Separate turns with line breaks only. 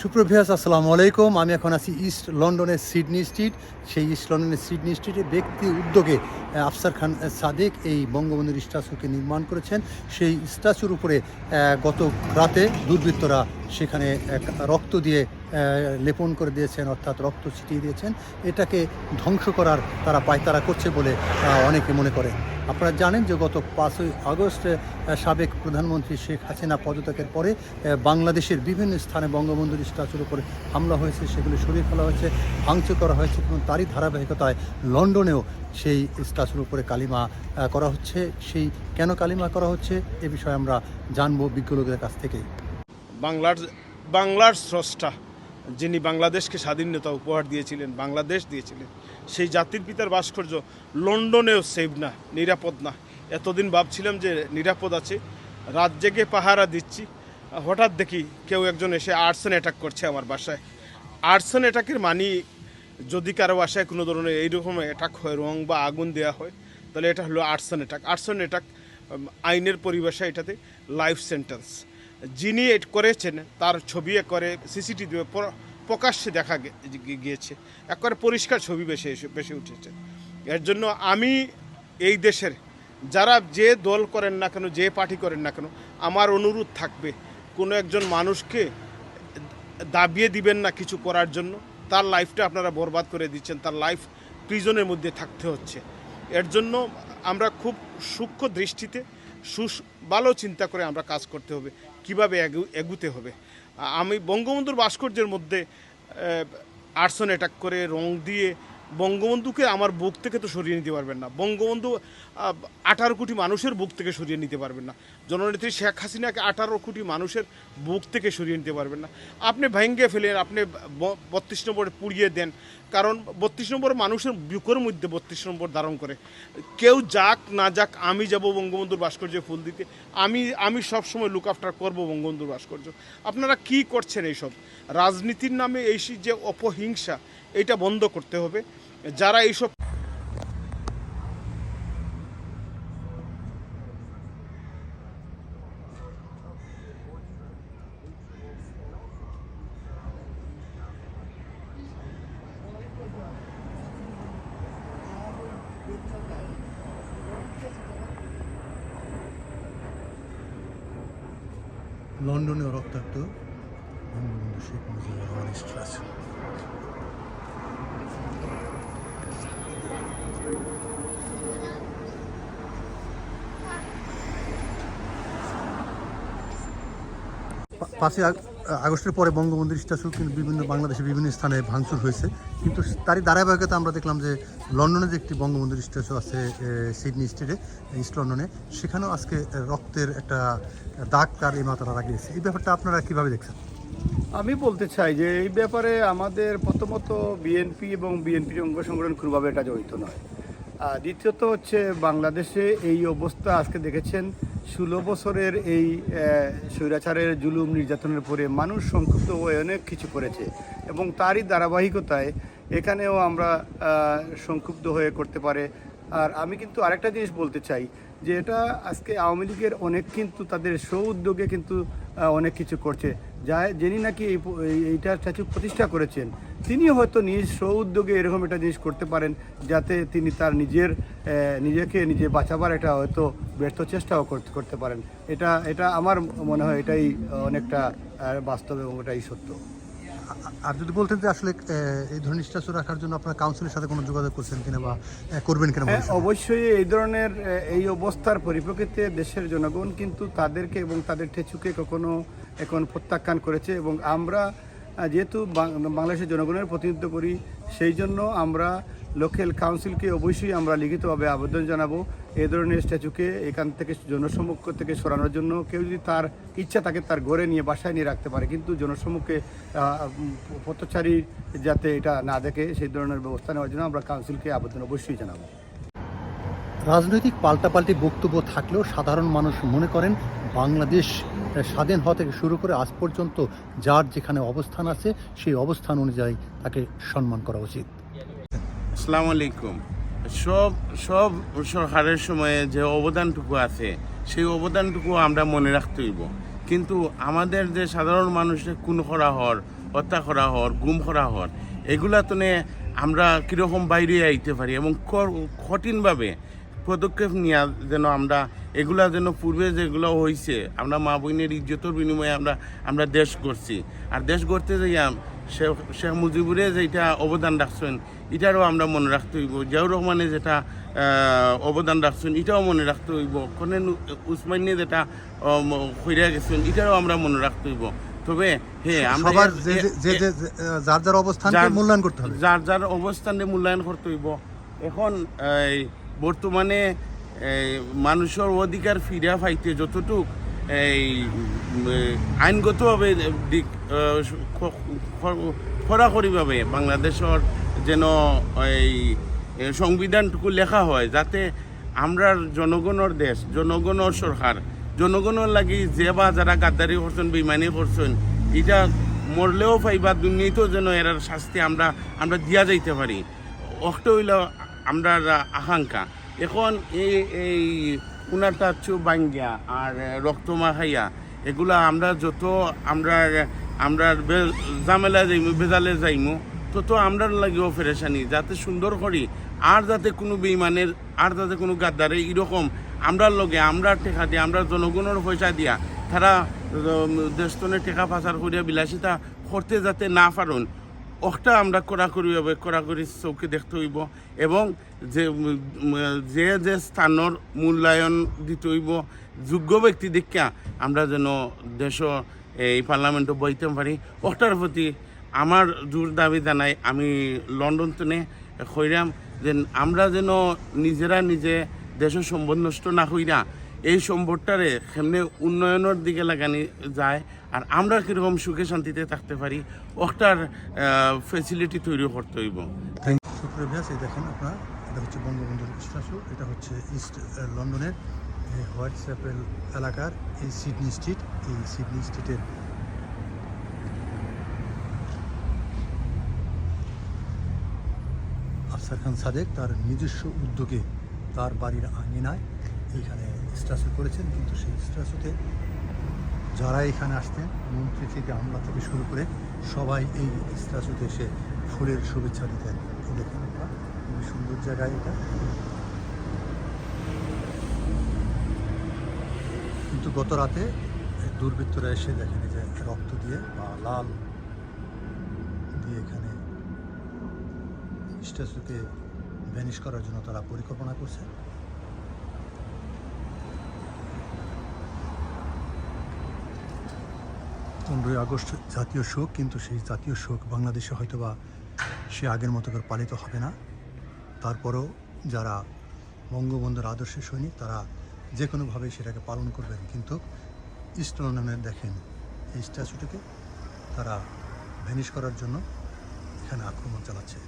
সুপ্রভিয়াস আসসালামু আলাইকুম। আমি এখন আছি ইস্ট লন্ডনের সিডনি স্ট্রিট সেই ইস্ট লন্ডনের সিডনি স্ট্রিটে ব্যক্তি উদ্যোগে আফসার খান সাদেক এই বঙ্গবন্ধুর স্ট্যাচুকে নির্মাণ করেছেন। সেই স্ট্যাচুর উপরে গত রাতে দুর্বৃত্তরা সেখানে এক রক্ত দিয়ে লেপন করে দিয়েছেন, অর্থাৎ রক্ত ছিটিয়ে দিয়েছেন। এটাকে ধ্বংস করার তারা পায়তারা করছে বলে অনেকে মনে করেন আপনারা জানেন যে গত পাঁচই আগস্ট সাবেক প্রধানমন্ত্রী শেখ হাসিনা পদত্যাগের পরে বাংলাদেশের বিভিন্ন স্থানে বঙ্গবন্ধুর স্ট্যাচুর উপরে হামলা হয়েছে, সেগুলো সরিয়ে ফেলা হয়েছে ভাঙচুর করা হয়েছে এবং তারই ধারাবাহিকতায় লন্ডনেও সেই স্ট্যাচুর উপরে কালিমা করা হচ্ছে। সেই কেন কালিমা করা হচ্ছে, এ বিষয়ে আমরা জানব বিজ্ঞ লোকদের কাছ থেকেই।
বাংলার বাংলার স্রষ্টা যিনি বাংলাদেশকে স্বাধীনতা উপহার দিয়েছিলেন, বাংলাদেশ দিয়েছিলেন, সেই জাতির পিতার ভাস্কর্য, লন্ডনেও সেভ না, নিরাপদ না। এতদিন ভাবছিলাম যে নিরাপদ আছে, রাত জেগে পাহারা দিচ্ছি, হঠাৎ দেখি কেউ একজন এসে আর্টসন অ্যাটাক করছে আমার বাসায়। আর্টসন অ্যাটাকের মানি যদি কারও বাসায় কোনো ধরনের এইরকম অ্যাটাক হয়, রং বা আগুন দেওয়া হয়, তাহলে এটা হলো আর্টসন অ্যাটাক। আর্টসন অ্যাটাক আইনের পরিভাষায় এটাতে, লাইফ সেন্টেন্স। যিনি করেছেন, তার ছবি করে সিসিটিভি প্রকাশ্যে দেখা গিয়েছে। একবারে পরিষ্কার ছবি বেশি বেশি উঠেছে। এর জন্য আমি এই দেশের, যারা যে দল করেন না কেন, যে পার্টি করেন না কেন, আমার অনুরোধ থাকবে, কোনো একজন মানুষকে দাবিয়ে দিবেন না কিছু করার জন্য। তার লাইফটা আপনারা বরবাদ করে দিচ্ছেন, তার লাইফ প্রিজনের মধ্যে থাকতে হচ্ছে। এর জন্য আমরা খুব সূক্ষ্ম দৃষ্টিতে সুস, ভালো চিন্তা করে আমরা কাজ করতে হবে। কীভাবে এগু- এগুতে হবে? আমি বঙ্গবন্ধুর ভাস্কর্যের মধ্যে আর্সন অ্যাটাক করে রং দিয়ে বঙ্গবন্ধুকে আমার বুক থেকে তো সরিয়ে নিতে পারবেন না। বঙ্গবন্ধু আঠারো কোটি মানুষের বুক থেকে সরিয়ে নিতে পারবেন না। জননেত্রী শেখ হাসিনাকে আঠারো কোটি মানুষের বুক থেকে সরিয়ে নিতে পারবেন না। আপনি ভেঙ্গে ফেলেন, আপনি বত্রিশ নম্বরে পুড়িয়ে দেন। কারণ বত্রিশ নম্বর মানুষের বুকের মধ্যে বত্রিশ নম্বর ধারণ করে। কেউ যাক না যাক, আমি যাব বঙ্গবন্ধুর ভাস্কর্যে ফুল দিতে। আমি আমি সবসময় লুক আফটার করব বঙ্গবন্ধুর ভাস্কর্য। আপনারা কি করছেন এইসব? রাজনীতির নামে এই যে অপহিংসা এটা বন্ধ করতে হবে। যারা এইসব
লন্ডনেও রক্তাক্ত বঙ্গবন্ধু শেখ মুজিবুর স্ট্যাচু পাঁচই আগ- আগস্টের পরে বঙ্গবন্ধুর স্ট্যাচু কিন্তু বিভিন্ন বাংলাদেশের বিভিন্ন স্থানে ভাঙচুর হয়েছে। কিন্তু তারই ধারাবাহিকতা আমরা দেখলাম যে লন্ডনে যে একটি বঙ্গবন্ধুর স্ট্যাচু আছে সিডনি স্টেটে ইস্ট লন্ডনে, সেখানেও আজকে রক্তের একটা দাগ তার এই মাতারা লাগিয়েছে। এই ব্যাপারটা আপনারা কীভাবে দেখছেন?
আমি বলতে চাই যে এই ব্যাপারে আমাদের প্রথমত বিএনপি এবং বিএনপির অঙ্গ সংগঠন খুবভাবে এটা জড়িত নয়। দ্বিতীয়ত হচ্ছে বাংলাদেশে এই অবস্থা আজকে দেখেছেন। ষোলো বছরের এই স্বৈরাচারের জুলুম নির্যাতনের পরে মানুষ সংক্ষুব্ধ হয়ে অনেক কিছু করেছে এবং তারই ধারাবাহিকতায় এখানেও আমরা সংক্ষুব্ধ হয়ে করতে পারে। আর আমি কিন্তু আরেকটা জিনিস বলতে চাই, যে এটা আজকে আওয়ামী লীগের অনেক কিন্তু তাদের স্ব উদ্যোগে কিন্তু অনেক কিছু করছে। যা যিনি নাকি এই- এইটা স্ট্যাচু প্রতিষ্ঠা করেছেন তিনি হয়তো নিজ স্ব উদ্যোগে এরকম একটা জিনিস করতে পারেন যাতে তিনি তার নিজের নিজেকে নিজে বাঁচাবার একটা হয়তো ব্যর্থ চেষ্টাও করতে করতে পারেন। এটা এটা আমার মনে হয় এটাই অনেকটা বাস্তব এবং এটাই সত্য।
আর যদি বলতেন যে আসলে এই ধরনের স্ট্যাচু রাখার জন্য আপনার কাউন্সিলের সাথে কোনো যোগাযোগ করছেন কিনা বা করবেন কিনা
হ্যাঁ অবশ্যই এই ধরনের এই অবস্থার পরিপ্রেক্ষিতে দেশের জনগণ কিন্তু তাদেরকে এবং তাদের ঠেচুকে কখনো এখন প্রত্যাখ্যান করেছে এবং আমরা যেহেতু বাংলাদেশের জনগণের প্রতিনিধিত্ব করি, সেই জন্য আমরা লোকাল কাউন্সিলকে অবশ্যই আমরা লিখিতভাবে আবেদন জানাব। এ ধরনের স্ট্যাচুকে এখান থেকে জনসম্মুখ থেকে সরানোর জন্য কেউ যদি তার ইচ্ছা থাকে তার ঘরে নিয়ে, বাসায় নিয়ে রাখতে পারে। কিন্তু জনসম্মুখে পথচারী যাতে এটা না দেখে, সেই ধরনের ব্যবস্থা নেওয়ার জন্য আমরা কাউন্সিলকে আবেদন অবশ্যই জানাব।
রাজনৈতিক পাল্টাপাল্টি বক্তব্য থাকলেও সাধারণ মানুষ মনে করেন বাংলাদেশ স্বাধীন হওয়া থেকে শুরু করে আজ পর্যন্ত যার যেখানে অবস্থান আছে, সেই অবস্থান অনুযায়ী তাকে সম্মান করা উচিত।
আসসালামু আলাইকুম। সব সব সরকারের সময়ে যে অবদানটুকু আছে, সেই অবদানটুকু আমরা মনে রাখতে হইব। কিন্তু আমাদের যে সাধারণ মানুষের খুন করা হর হত্যা করা হর গুম করা হর এগুলা তো আমরা কীরকম বাইরে আইতে পারি এবং কঠিনভাবে পদক্ষেপ নেওয়া যেন আমরা এগুলা যেন পূর্বে যেগুলো হয়েছে আমরা মা বোনের ইজ্জতর বিনিময়ে আমরা আমরা দেশ করছি আর দেশ করতে যাইয়া শেখ শেখ মুজিবুরে যেটা অবদান রাখছেন এটারও আমরা মনে রাখতে হইব। জিয়াউর রহমানে যেটা অবদান রাখছেন এটাও মনে রাখতে হইব। কনেন উসমানী যেটা হইয়া গেছেন এটারও আমরা মনে রাখতে হইব। তবে হ্যাঁ আমরা
যার যার অবস্থানকে
যার-
মূল্যায়ন করতে হবে।
যার যার অবস্থানে মূল্যায়ন করতে হইব। এখন এই, বর্তমানে মানুষের অধিকার ফিরে পাইতে যতটুক, এই আইনগতভাবে দিক খরাখরিভাবে বাংলাদেশের যেন, এই সংবিধানটুকু লেখা হয়, যাতে আমরা জনগণের দেশ, জনগণের সরকার, জনগণের লাগি যে বা যারা গাদ্দারি করছেন বেমানি করছেন, এটা মরলেও পাইবা, দুর্নীতিও যেন এর শাস্তি আমরা আমরা দিয়া যাইতে পারি। অষ্ট হইল আমরা আকাঙ্ক্ষা এখন এই এই উনারটা চু বাঙ্গিয়া আর রক্তমা খাইয়া এগুলা আমরা যত আমরা আমরা জামেলা যাইমু বেজালে যাইমু, তত আমরার লাগেও ফেরেশানি, যাতে সুন্দর করি। আর যাতে কোনো বেইমানের, আর যাতে কোনো গাদ্দারে এরকম আমরার লগে আমরা টেকা দিয়া, আমরা জনগণের পয়সা দিয়া, তারা দেশতনে টেকা পাচার করিয়া বিলাসিতা করতে যাতে না পারুন। ওটা আমরা কড়াকড়ি হবে কড়াকড়ি চৌকি দেখতে হইব। এবং যে যে যে স্থানের মূল্যায়ন দিতে হইব, যোগ্য ব্যক্তি দেখা আমরা যেন দেশ, এই পার্লামেন্টে বইতে পারি। ওটার প্রতি আমার জোর দাবি জানাই, আমি লন্ডন থেকে কইরাম যে আমরা যেন নিজেরা নিজে দেশের সম্বন্ধ নষ্ট না হইরা এই সম্পদটারে সেমনি উন্নয়নের দিকে লাগানি যায়, আর আমরা কীরকম সুখে শান্তিতে থাকতে পারি, ওটার ফেসিলিটি তৈরি করতে হইব।
এই দেখেন আপনারা, এটা হচ্ছে বঙ্গবন্ধুর স্ট্যাচু, এটা হচ্ছে ইস্ট লন্ডনের হোয়াইট চ্যাপেল এলাকার এই সিডনি স্ট্রিট, এই সিডনি স্ট্রিটের। আফসার খান সাদেক তার নিজস্ব উদ্যোগে তার বাড়ির আঙিনায় এইখানে স্ট্যাচু করেছেন, কিন্তু সেই স্ট্যাচুতে যারা এখানে আসতেন, মন্ত্রী থেকে আমলা থেকে শুরু করে সবাই এই স্ট্যাচুতে এসে ফুলের শুভেচ্ছা দিতেন। দেখেন খুবই সুন্দর জায়গা এটা। কিন্তু গত রাতে দুর্বৃত্তরা এসে দেখেন যে রক্ত দিয়ে, বা লাল দিয়ে এখানে স্ট্যাচুকে ভ্যানিশ করার জন্য তারা পরিকল্পনা করছে পনেরোই আগস্ট জাতীয় শোক, কিন্তু সেই জাতীয় শোক বাংলাদেশে হয়তো বা সে আগের মতো করে পালিত হবে না। তারপরও যারা বঙ্গবন্ধুর আদর্শে সৈনিক, তারা যে কোনোভাবেই সেটাকে পালন করবেন। কিন্তু ইস্ট লন্ডনের দেখেন, এই স্ট্যাচুটিকে তারা ভ্যানিশ করার জন্য এখানে আক্রমণ চালাচ্ছে।